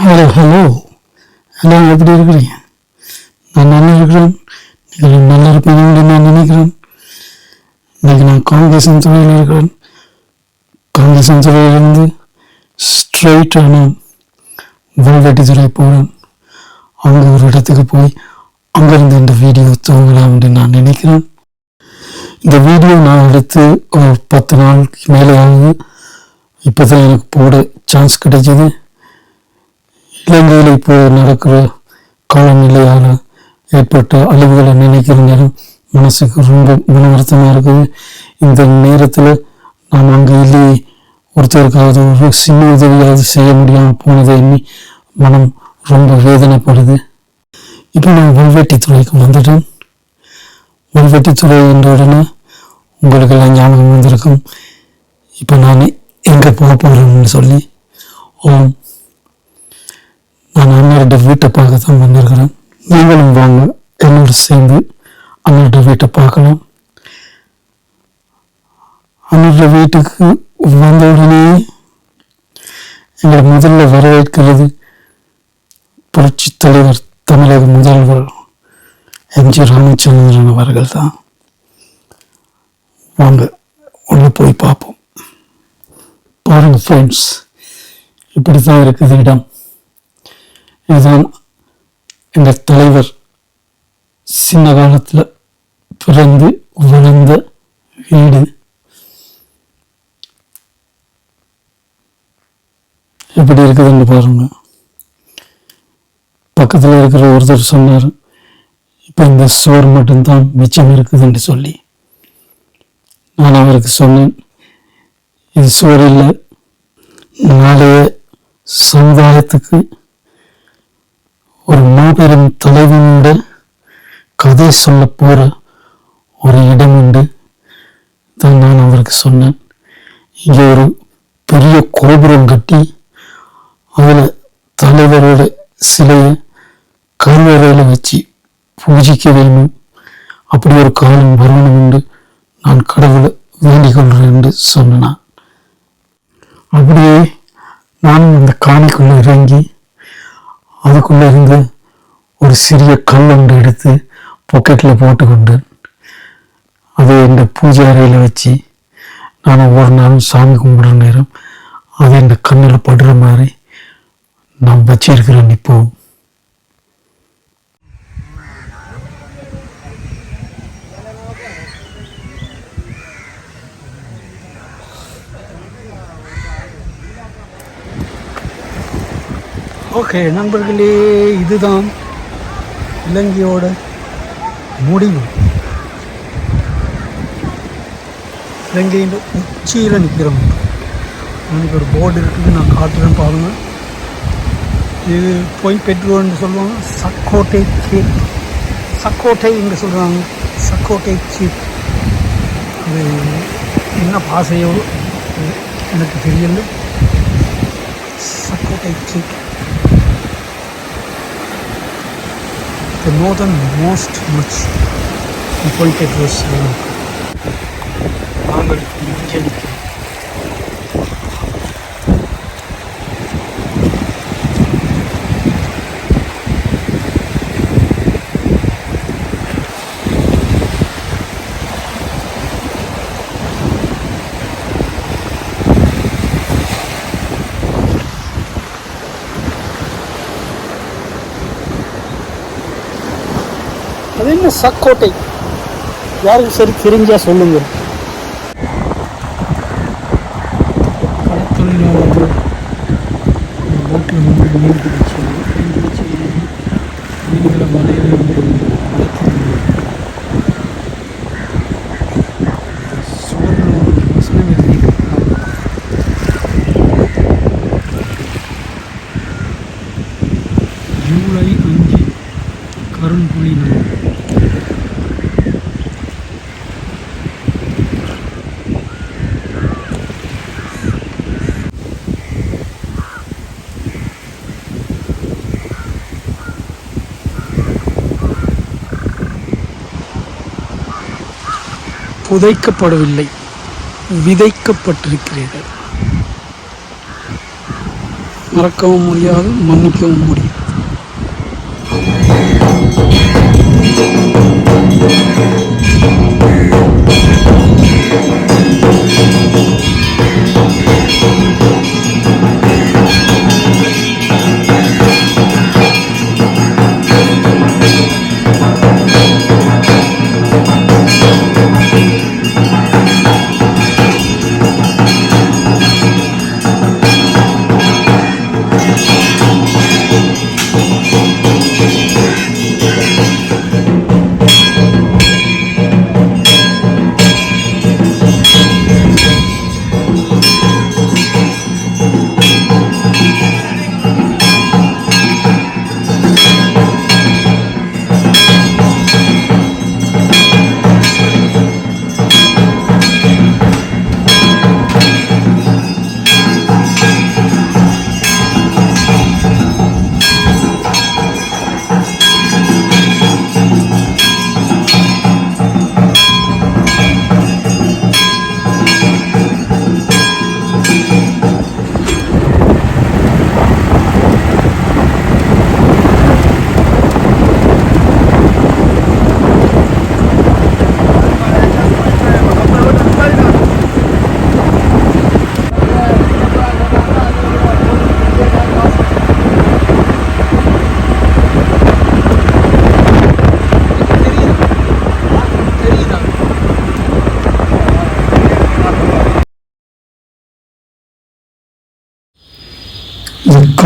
Hello hello எல்லாம் எப்படி இருக்கிறீங்க? நான் நல்லா இருக்கிறேன். நீங்கள் நல்லா இருப்பீங்கன்னு நான் நினைக்கிறேன். இன்றைக்கி நான் காங்கிரசன் துறையில் இருக்கிறேன். காங்கிரசன் துறையிலிருந்து ஸ்ட்ரைட்டாக நான் வல்வெட்டி துறை போகிறேன் அங்கே ஒரு இடத்துக்கு போய் அங்கேருந்து இந்த வீடியோ துவங்கலாம் என்று நான் நினைக்கிறேன். இந்த வீடியோ நான் எடுத்து ஒரு பத்து நாளுக்கு மேலே ஆகுது இப்போ தான் எனக்கு போட சான்ஸ் கிடைச்சது. இலங்கையில் இப்போது நடக்கிற காலநிலையால் ஏற்பட்ட அழிவுகளை நினைக்கிற நேரம் மனசுக்கு ரொம்ப மன வருத்தமாக இருக்குது. இந்த நேரத்தில் நாம் அங்கே இல்லையே ஒருத்தருக்காவது ஒரு சின்ன உதவியாவது செய்ய முடியாமல் போனதை எண்ணி மனம் ரொம்ப வேதனைப்படுது. இப்போ நான் உள்வெட்டித்துறைக்கு வந்துட்டேன். உள்வெட்டி என்ற உடனே உங்களுக்கு எல்லாம் ஞாபகம் வந்திருக்கும். இப்போ நான் எங்கே போக போகிறேன்னு சொல்லி ஓம் நான் அண்ணாரோட வீட்டை பார்க்க தான் வந்திருக்கிறேன். நீங்களும் வாங்க என்னோட சேர்ந்து அண்ணாரோட வீட்டை பார்க்கலாம். அண்ணாரோட வீட்டுக்கு வந்த உடனே எங்களை முதல்ல வரவேற்கிறது புரட்சி தலைவர் தமிழக முதல்வர் எம்ஜி ராமச்சந்திரன் அவர்கள் தான். வாங்க ஒன்று போய் பார்ப்போம். பாருங்க ஃப்ரெண்ட்ஸ் இப்படி தான் இருக்குது இடம். இதுதான் எங்கள் தலைவர் சின்ன காலத்தில் பிறந்து வளர்ந்த வீடு. எப்படி இருக்குதுன்னு பாருங்க. பக்கத்தில் இருக்கிற ஒருத்தர் சொன்னார் இப்போ இந்த சுவர் மட்டும்தான் மிச்சம் இருக்குதுன்னு சொல்லி. நான் அவருக்கு சொன்னேன் இது சுவர் இல்லை நாளைய சமுதாயத்துக்கு ஒரு மாபெரும் தலைவனோட கதை சொல்ல போகிற ஒரு இடம் உண்டு. தான் நான் அவருக்கு சொன்னேன். இங்கே ஒரு பெரிய கோபுரம் கட்டி அதில் தலைவரோட சிலையை கருவறையில் வச்சு பூஜிக்க வேணும் அப்படி ஒரு காலம் வரணும் என்று நான் கடவுளை வேண்டிக் கொள்கிறேன் என்று சொன்னான். அப்படியே நானும் அந்த காணிக்குள்ளே இறங்கி அதுக்குள்ளே இருந்து ஒரு சிறிய கல் ஒன்று எடுத்து பாக்கெட்டில் போட்டுக்கொண்டு அதை இந்த பூஜை அறையில் வச்சு நான் ஒவ்வொரு நாளும் சாமி கும்பிடுற நேரம் அது இந்த கண்ணில் படுற மாதிரி நான் வச்சிருக்கிறேன் இப்போது ஓகே நண்பர்களே இதுதான் இலங்கையோட முடிவு. இலங்கையின் உச்சியில் நிற்கிறோம் எனக்கு ஒரு போர்டு இருக்குது நான் காட்டுறேன் பாருங்கள் இது பொய் பெட்ரோல்னு சொல்லுவாங்க. சக்கோட்டை கேக் சக்கோட்டை என்று சொல்கிறாங்க சக்கோட்டை சீப் அது என்ன பாசையோ எனக்கு தெரியல. சக்கோட்டை சீப் the northernmost much in Polytech was நாங்கள் Sakkottai. யாருக்கு சரி தெரிஞ்சா சொல்லுங்க. கடற்கரையில் புதைக்கப்படவில்லை விதைக்கப்பட்டிருக்கிறீர்கள். மறக்கவும் முடியாது மன்னிக்கவும் முடியும்.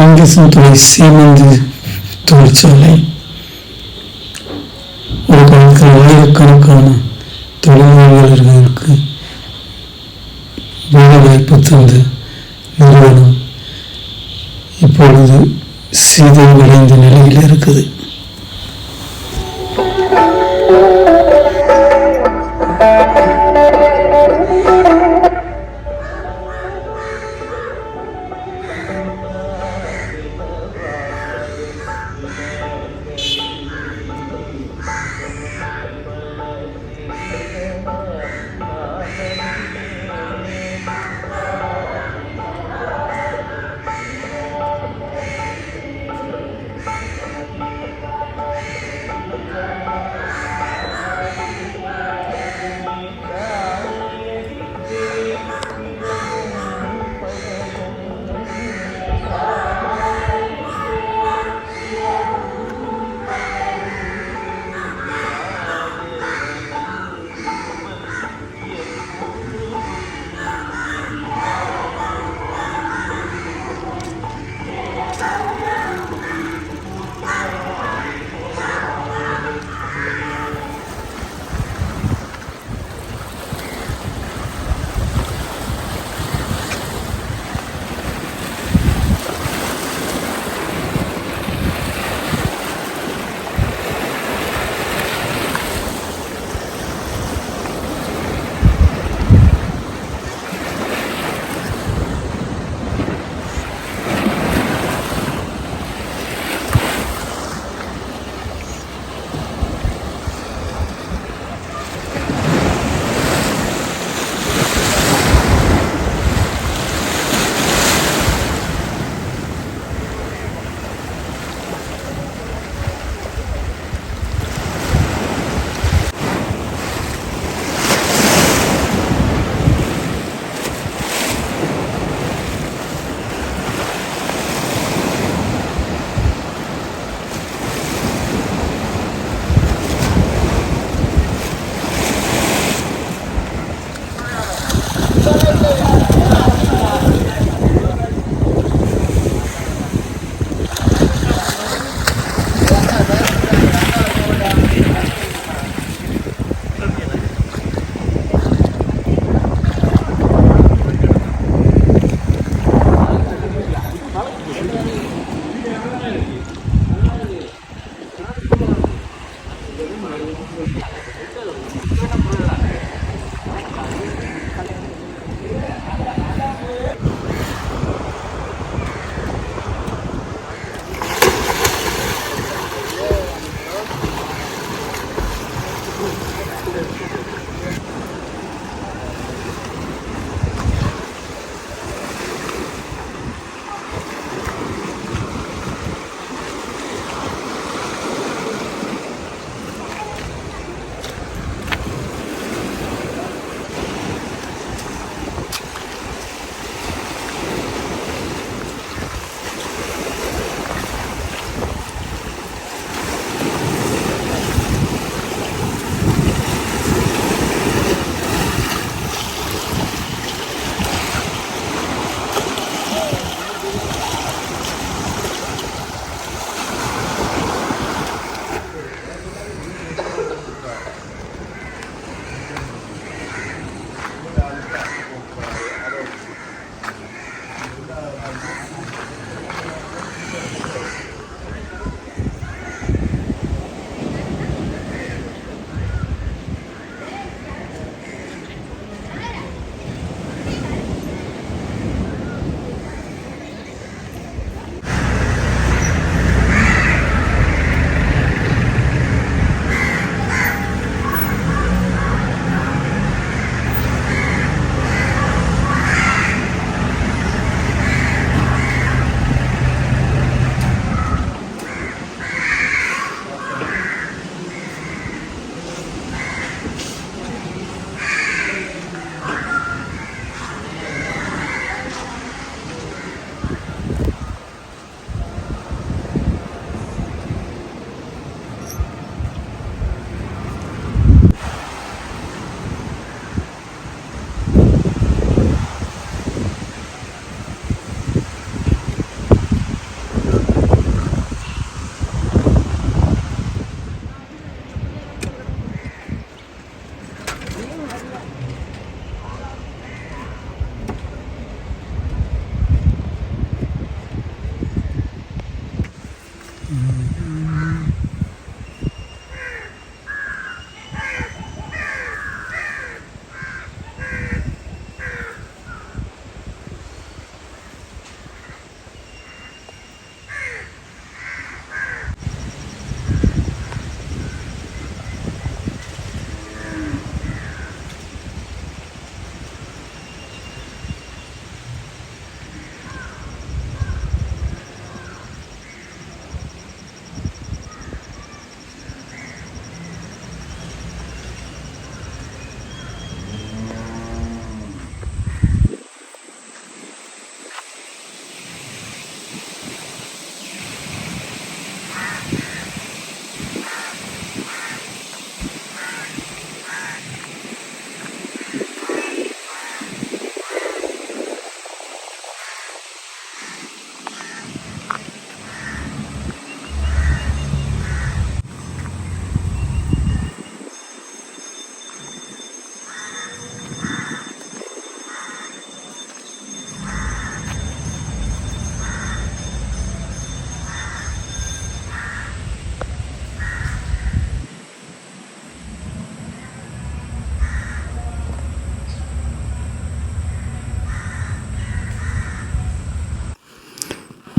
இது துறை சீமந்து தொழிற்சாலை ஒரு காலத்தில் ஆயிரக்கணக்கான தொழிலாளர்களுக்கு வேலை வாய்ப்பு தந்த நிறுவனம் இப்பொழுது சீதம் அடைந்த நிலையில் இருக்குது.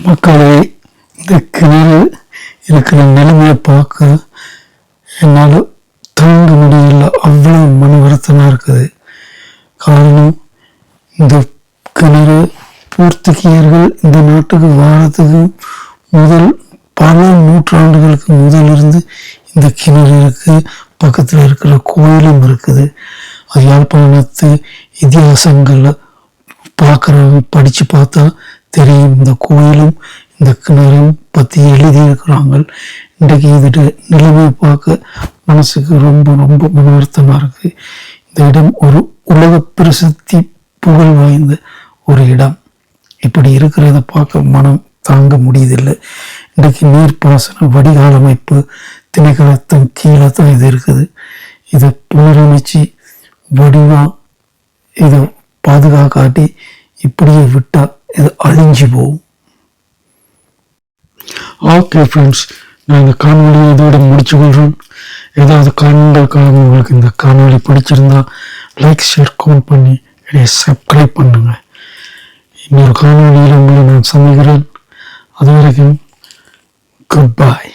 மக்களே இந்த கிணறு இருக்கிற நிலைமையை பார்க்க என்னால் தாங்க முடியல. அவ்வளோ மன வருத்தமாக இருக்குது. காரணம் இந்த கிணறு போர்த்துகீயர்கள் இந்த நாட்டுக்கு வாரத்துக்கு முதல் பல நூற்றாண்டுகளுக்கு முதல் இருந்து இந்த கிணறு இருக்குது பக்கத்தில் இருக்கிற கோயிலும் இருக்குது. அது யாழ்ப்பாணத்து இதிகாசங்களில் பார்க்குறவங்க படித்து பார்த்தா தெரியும். இந்த கோயிலும் இந்த கிணறும் பற்றி எழுதியிருக்கிறாங்க இன்றைக்கு இதோட நிலைமை பார்க்க மனசுக்கு ரொம்ப ரொம்ப மன வருத்தமாக இருக்குது இந்த இடம் ஒரு உலக பிரசித்தி புகழ் வாய்ந்த ஒரு இடம். இப்படி இருக்கிறத பார்க்க மனம் தாங்க முடியதில்லை இன்றைக்கு நீர்ப்பாசன வடிகால் அமைப்பு திணைக்களத்தின் கீழே தான் இது இருக்குது. இதை புனரமைச்சு வடிவாக இதை பாதுகாக்காட்டி இப்படியே விட்டால் இது அழிஞ்சு போகும். ஓகே ஃப்ரெண்ட்ஸ் நான் இந்த காணொலியை இதோட முடிச்சு கொள்கிறேன் ஏதாவது காரணங்களுக்காக உங்களுக்கு இந்த காணொலி பிடிச்சிருந்தா லைக் ஷேர் கமெண்ட் பண்ணி என்னை சப்ஸ்கிரைப் பண்ணுங்கள் இன்னொரு காணொலியில் உங்களை நான் சந்திக்கிறேன். அது வரைக்கும் குட் பாய்